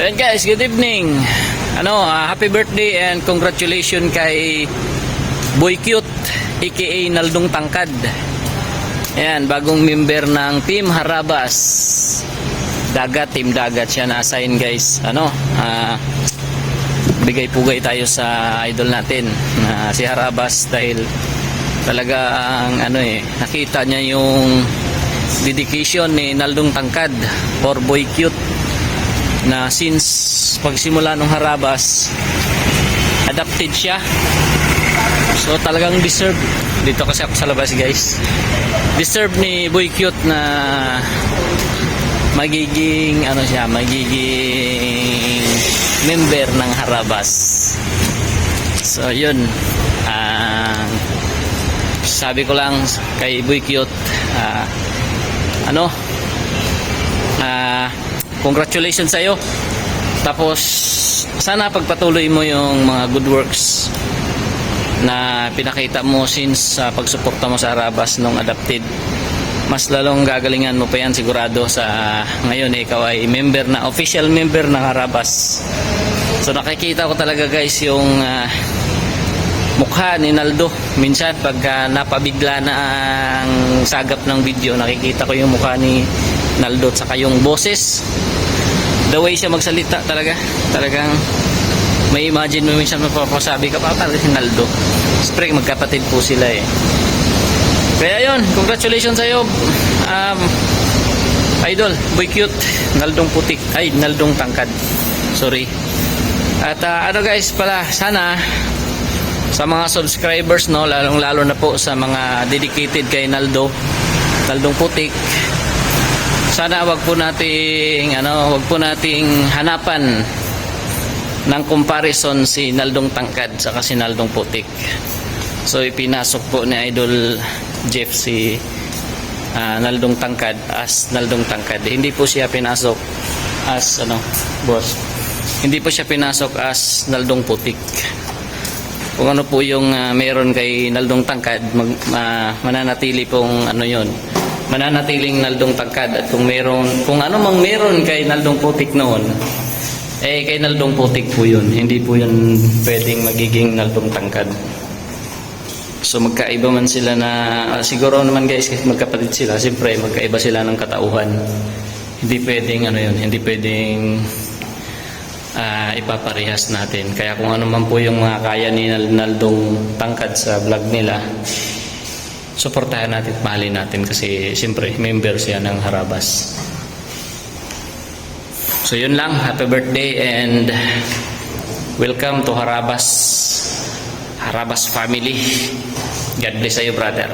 Ayan guys, good evening. Ano, ah, happy birthday and congratulations kay Boy Cute aka Naldong Tangkad. Ayan, bagong member ng Team Harabas. Dagat, Team Dagat siya na-assign guys. Ano, ah, bigay-pugay tayo sa idol natin na si Harabas dahil talaga ang ano eh, nakita niya yung dedication ni Naldong Tangkad for Boy Cute na since pagsimula ng Harabas adapted siya. So talagang deserve. Dito kasi ako sa labas guys. Deserve ni Boy Cute na magiging ano siya magiging member ng Harabas. So yun. Ang sabi ko lang kay Boy Cute ah, ano congratulations sa iyo. Tapos sana pagpatuloy mo yung mga good works na pinakita mo since sa pagsuporta mo sa Arabas nung adapted. Mas lalong gagalingan mo pa yan sigurado sa ngayon eh, ikaw ay member na official member ng Arabas. So nakikita ko talaga guys yung ah, mukha ni Naldo. Minsan pagka napabigla na ang sagap ng video, nakikita ko yung mukha ni Naldo at saka yung boses. The way siya magsalita talaga. Talagang may imagine mo minsan mapapasabi ka pa parang si Naldo. Siyempre magkapatid po sila eh. Kaya yun, congratulations sa iyo. Um, idol, boy cute, Naldong putik. Ay, Naldong tangkad. Sorry. At ah, ano guys pala, sana sa mga subscribers no lalong lalo na po sa mga dedicated kay Naldo Naldong Putik sana wag po nating ano wag po nating hanapan ng comparison si Naldong Tangkad sa si Naldong Putik. So ipinasok po ni Idol Jeff si ah, Naldong Tangkad as Naldong Tangkad. Hindi po siya pinasok as ano boss. Hindi po siya pinasok as Naldong Putik kung ano po yung ah, meron kay Naldong Tangkad mag, ah, mananatili pong ano yon mananatiling Naldong Tangkad. At kung meron kung ano mang meron kay Naldong Putik noon eh kay Naldong Putik po yun. Hindi po yun pwedeng magiging Naldong Tangkad. So magkaiba man sila na ah, siguro naman guys kasi magkapatid sila siyempre magkaiba sila ng katauhan. Hindi pwedeng ano yun hindi pwedeng ah, ipaparehas natin. Kaya kung ano man po yung mga kaya ni Nal- Naldong tangkad sa vlog nila, suportahan natin at mahalin natin kasi siyempre member siya ng Harabas. So yun lang, happy birthday and welcome to Harabas Harabas family. God bless you brother.